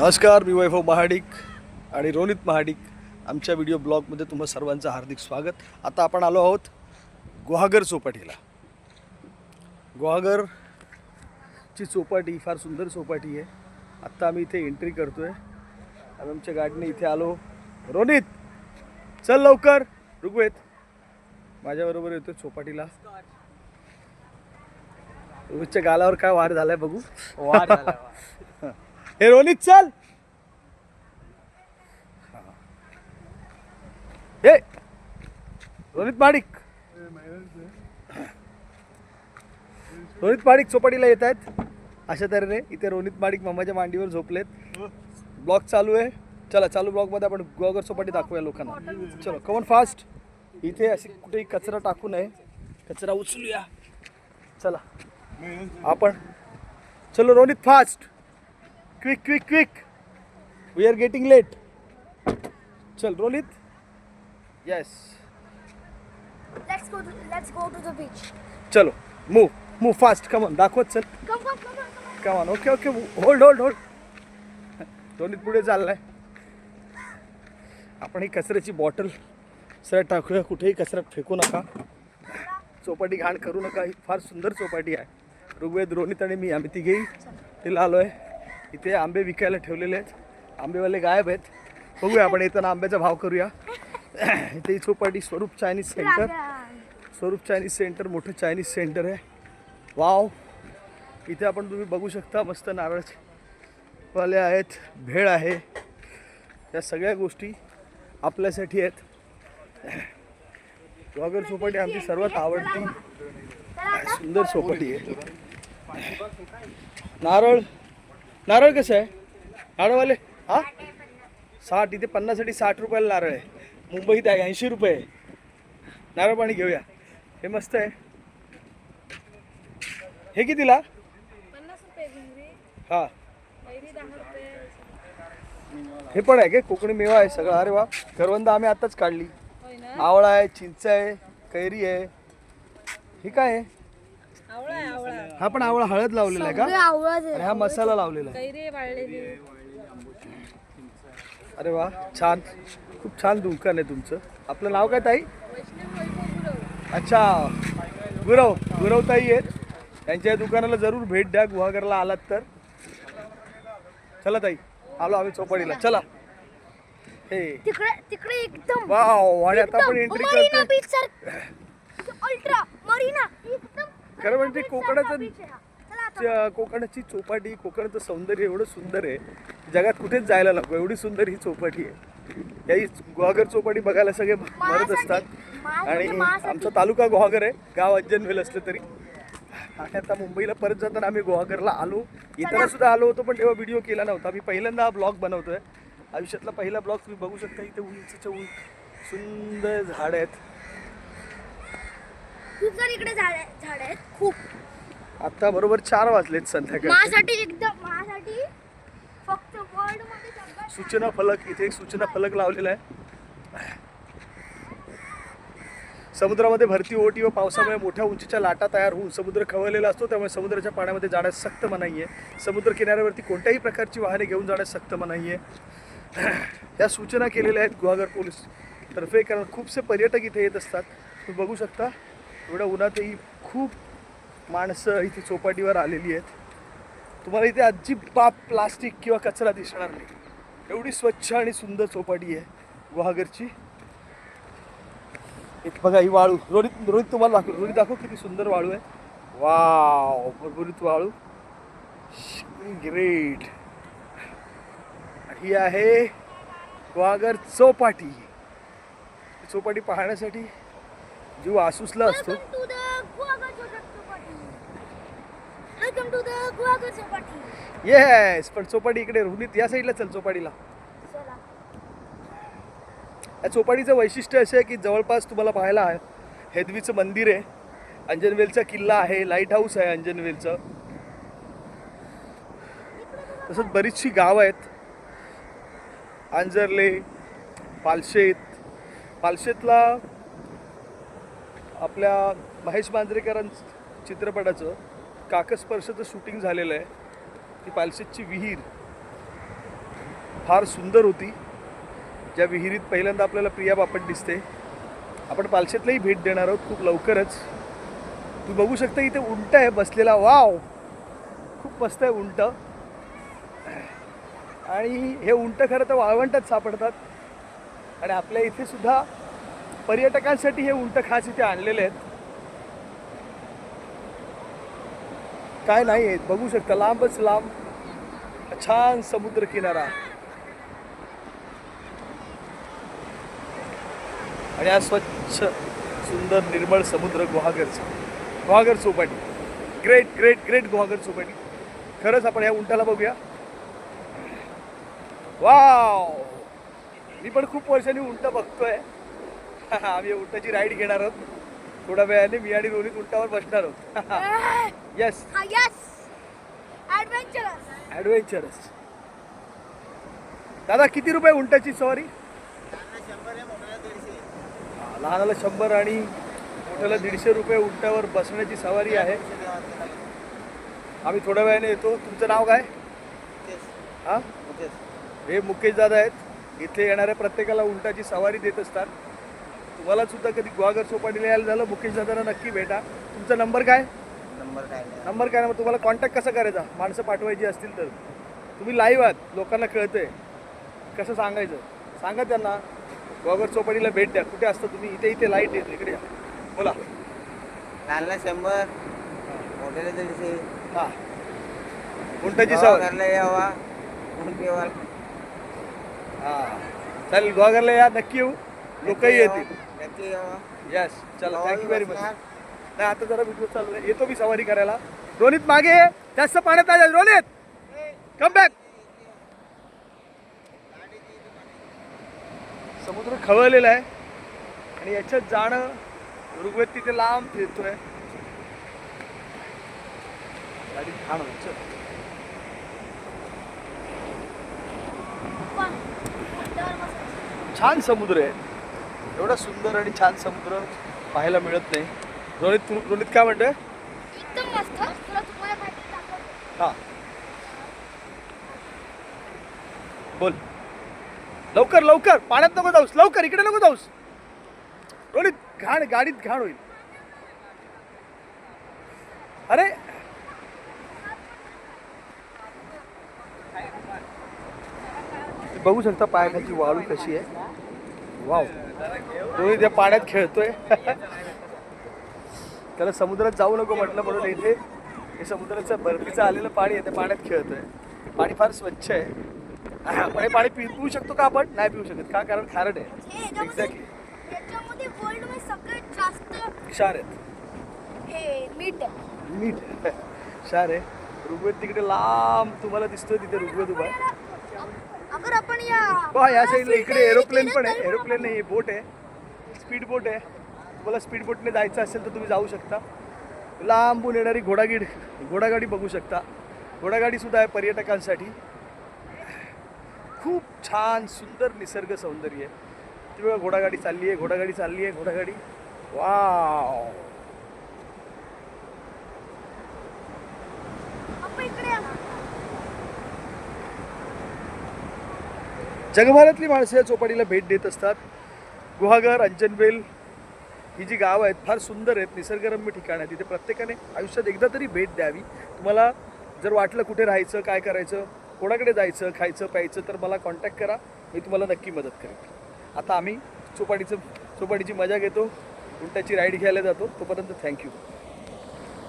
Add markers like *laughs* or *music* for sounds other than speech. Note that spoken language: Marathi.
नमस्कार मी वैभव महाडिक आणि रोनित महाडिक. आमच्या व्हिडिओ ब्लॉगमध्ये तुम्हा सर्वांचं हार्दिक स्वागत. आता आपण आलो आहोत गुहागर चौपाटीला. गुहागरची चौपाटी फार सुंदर चौपाटी आहे. आत्ता आम्ही इथे एंट्री करतो आहे आम्ही आमच्या गाडीने इथे आलो. रोनित चल लवकर ऋग्वेद माझ्याबरोबर येतो चौपाटीला. ऋग्वेदच्या गालावर काय वार आहे बघू. वार वा. हे रोनित चल. हे रोनित पाडिक रोनित पाडिक चोपाटीला येत आहेत. अशा तऱ्हेने इथे रोनित माडिक मामाच्या मांडीवर झोपलेत. ब्लॉग चालू आहे. चला चालू ब्लॉगमध्ये आपण गोगर चोपाटी दाखवूया लोकांना. चलो कमन फास्ट इथे अशी कुठेही कचरा टाकू नये. कचरा उचलूया. चला. आपण चलो Ronit fast quick quick quick. We are getting late चल Ronit yes go to let's go to the beach. चलो move move fast come on दाखवत चल. Come on okay okay hold hold hold Ronit पुढे चाललाय. आपण ही कचऱ्याची बॉटल सरळ टाकूया. कुठेही कचऱ्यात फेकू नका. चौपाटी घाण करू नका. ही फार सुंदर चौपाटी आहे. ऋग्वेद रोनित आणि मी आम्ही तिघेही तिला आलो आहे इथे आंबे विकायला ठेवलेले आहेत. आंबेवाले गायब आहेत. बघूया आपण येताना आंब्याचा भाव करूया. इथे Chowpatty Swaroop Chinese centre. Swaroop Chinese centre मोठं चायनीज सेंटर आहे. वाव. इथे आपण तुम्ही बघू शकता मस्त नारळाचे वाले आहेत. भेळ आहे. या सगळ्या गोष्टी आपल्यासाठी आहेत. वागर चौपाटी आमची सर्वात आवडती. सुंदर चौपाटी आहे. नारळ नारळ कसं आहे? नारळवाले? हा? साठ इथे पन्नाससाठी साठ रुपयाला नारळ आहे. मुंबईत आहे ऐंशी रुपये आहे. नारळ पाणी घेऊया. हे मस्त आहे. हे कितीला? हा. हे पण आहे का? कोकणी मेवा आहे सगळं. अरे वा. करवंद आम्ही आताच काढली. आवळा आहे चिंच आहे कैरी आहे. हे काय आहे? हा पण आवळा हळद लावलेला आहे का. आणि हा मसाला लावलेला आहे. कैरी वाळलेली. अरे वा छान. खूप छान दुकान आहे तुमचं. आपलं नाव काय ताई? अच्छा. गुरव गुरव ताई आहेत. त्यांच्या दुकानाला जरूर भेट द्या. गुहागरला आलात तर. चला ताई. आलो आम्ही चौपाटीला. चला. हे. तिकडे तिकडे एकदम. वाव आणि आता आपण एंट्री करतो बीच सर अल्ट्रा मरीना एकदम खरं म्हणजे कोकणाचं आता. च्या- कोकणाची चौपाटी कोकणाचं सौंदर्य एवढं सुंदर आहे. जगात कुठेच जायला नको एवढी सुंदर ही चौपाटी आहे. याही गुहागर चौपाटी बघायला सगळे मरत असतात. आणि आमचा तालुका गुहागर आहे. गाव अज्जनवेल असलं तरी. आणि आता मुंबईला परत जाताना आम्ही गुहागरला आलो. येताना सुद्धा आलो होतो पण तेव्हा व्हिडिओ केला नव्हता. मी पहिल्यांदा हा ब्लॉग बनवतोय. आयुष्यातला पहिला ब्लॉग तुम्ही बघू शकता. इथे उंचच्या उंच सुंदर झाड आहेत. खूप सारे इकडे झाड झाड आहेत खूप. आता बरोबर चार वाजलेत संध्याकाळचे. माझ्यासाठी एकदम माझ्यासाठी फक्त वर्ल्डमध्ये सगळ्यात सूचना फलक इथे एक सूचना फलक लावलेला आहे. समुद्रामध्ये भरती ओटी व पावसामुळे मोठ्या उंचीच्या लाटा तयार होऊन समुद्र खवळलेला असतो त्यामुळे समुद्राच्या पाण्यामध्ये जाण्यास सक्त मनाई आहे समुद्र किनाऱ्यावरती कोणत्याही प्रकारची वाहने घेऊन जाण्यास सक्त मनाई आहे या सूचना केलेल्या आहेत गुहागर पोलीस तर्फे कारण खूपसे पर्यटक इथे येत असतात. तुम्ही बघू शकता. एवढ्या उन्हातही खूप माणसं इथे चौपाटीवर आलेली आहेत. तुम्हाला इथे अजिबात प्लास्टिक किंवा कचरा दिसणार नाही. एवढी स्वच्छ आणि सुंदर चौपाटी आहे गुहागरची. एक बघा ही वाळू. रोहित रोहित तुम्हाला दाखव रोहित दाखव किती सुंदर वाळू आहे. वाव भरभरीत वाळू. ग्रेट. ही आहे गुहागर चौपाटी. चौपाटी पाहण्यासाठी जीव आसूसला असतो. येस पण चौपाटी इकडे रोहित या साईडला चल चौपाटीला. या चौपाटीचं वैशिष्ट्य असं आहे की जवळपास तुम्हाला पाहायला आहे हेदवीचं मंदिर आहे अंजनवेलचा किल्ला आहे लाइट हाऊस आहे अंजनवेलचं. तसंच बरीचशी गावं आहेत. आंजर्ले पालशेत पालशेतला आपल्या महेश मांजरेकरांचं चित्रपटाचं काकस्पर्शचं शूटिंग झालेलं आहे. ती पालशेतची विहीर फार सुंदर होती. ज्या विहिरीत पहिल्यांदा आपल्याला प्रिया बापट दिसते. आपण पालशेतलाही भेट देणार आहोत खूप लवकरच. तू बघू शकता इथे उंट आहे बसलेला. वाव! खूप मस्त आहे उंट. आणि हे उंट खरं तर वाळवंटात सापडतात. आणि आपल्या इथे सुद्धा पर्यटकांसाठी हे उंट खास इथे आणलेले आहेत. काय नाही आहेत बघू शकता लांबच लांब छान समुद्र किनारा. आणि हा स्वच्छ सुंदर निर्मळ समुद्र गुहागरचा गुहागर चौपाटी. ग्रेट ग्रेट ग्रेट गुहागर चौपाटी. खरंच आपण या उंटाला बघूया. वाव मी पण खूप वर्षांनी उंट बघतोय. *laughs* आम्ही उंटाची राईड घेणार आहोत. थोड्या वेळाने मी आणि रोहित उंटावर बसणार आहोत. *laughs* येस हा यस ॲडव्हेंचरस ॲडव्हेंचरस दादा किती रुपये उंटाची सवारी हा, लहानाला शंभर आणि मोठ्याला दीडशे रुपये उंटावर बसण्याची सवारी आहे. आम्ही थोड्या वेळाने येतो. तुमचं नाव काय? हा? हे मुकेश दादा आहेत. इथे येणाऱ्या प्रत्येकाला उंटाची सवारी देत असतात. तुम्हाला सुद्धा कधी गुहागर चौपाटीला यायला झालं मुकेश दादांना नक्की भेटा. तुमचा नंबर काय? नंबर काय नाही. नंबर काय मग तुम्हाला कॉन्टॅक्ट कसा करायचा? माणसं पाठवायची असतील तर. तुम्ही लाईव्ह आहात लोकांना कळतंय. कसं सांगायचं? सांगा त्यांना. गोगर चौपाटीला भेट द्या. कुठे असतं तुम्ही? इथे इथे लाइट येते इकडे या. बोला. लहानला शंभर. मोठ्याला दीडशे. हां. उंटाची घरला यावा. मग येवा. हां. चालेल गोगरला या. नक्की येऊ. लोकही येतील. यावा. यस चला थँक्यू व्हेरी मच. नाही आता जरा व्हिडिओ चालू आहे येतो मी सवारी करायला रोनित मागे. जास्त पाण्यात नाही जायचं. रोनित कम बॅक समुद्र खवळलेला आहे आणि याच्यात जाणं ऋग्वेद तिथे लांब फिरतोय गाडी छान. चल. छान समुद्र आहे एवढा सुंदर आणि छान समुद्र पाहायला मिळत नाही. रोनित तू रोनित काय म्हणतोय? हा. बोल. लवकर लवकर. पाण्यात नको जाऊस. लवकर इकडे नको जाऊस. रोनित घाण गाडीत घाण होईल. अरे! बघू शकता पायाखालची वाळू कशी आहे. वाव. रोहित या पाण्यात खेळतोय. त्याला समुद्रात जाऊ नको म्हटलं म्हणून इथे हे समुद्राचं बर्फीचं आलेलं पाणी आहे ते पाण्यात खेळतोय. पाणी फार स्वच्छ आहे. पण हे पाणी पि पिऊ शकतो का आपण? नाही पिऊ शकत का? कारण खारट आहे. एक्झॅक्टली क्षार आहेत. हे मीठ. *laughs* क्षार आहे. ऋग्वेद तिकडे लांब तुम्हाला दिसतोय तिथे ऋग्वेद उभा. अगर आपण या पहा या साईडला इकडे एरोप्लेन पण आहे. एरोप्लेन नाही बोट आहे. स्पीड बोट आहे. तुम्हाला स्पीड बोटने जायचं असेल तर तुम्ही जाऊ शकता. लांबून येणारी घोडागीड घोडागाडी बघू शकता. घोडागाडी सुद्धा आहे पर्यटकांसाठी. खूप छान सुंदर निसर्ग सौंदर्य आहे. ती बघा घोडागाडी चालली आहे घोडागाडी चालली आहे घोडागाडी. वाव आपण इकडे या ना. जगभरातली माणसं या चौपाटीला भेट देत असतात. गुहागर अंजनवेल ही जी गावं आहेत फार सुंदर आहेत निसर्गरम्य ठिकाण आहेत. तिथे प्रत्येकाने आयुष्यात एकदा तरी भेट द्यावी. तुम्हाला जर वाटलं कुठे राहायचं काय करायचं कोणाकडे जायचं खायचं प्यायचं तर मला कॉन्टॅक्ट करा. मी तुम्हाला नक्की मदत करेन. आता आम्ही चौपाटीचं चौपाटीची मजा घेतो. उंटाची राईड घ्यायला जातो. तोपर्यंत थँक्यू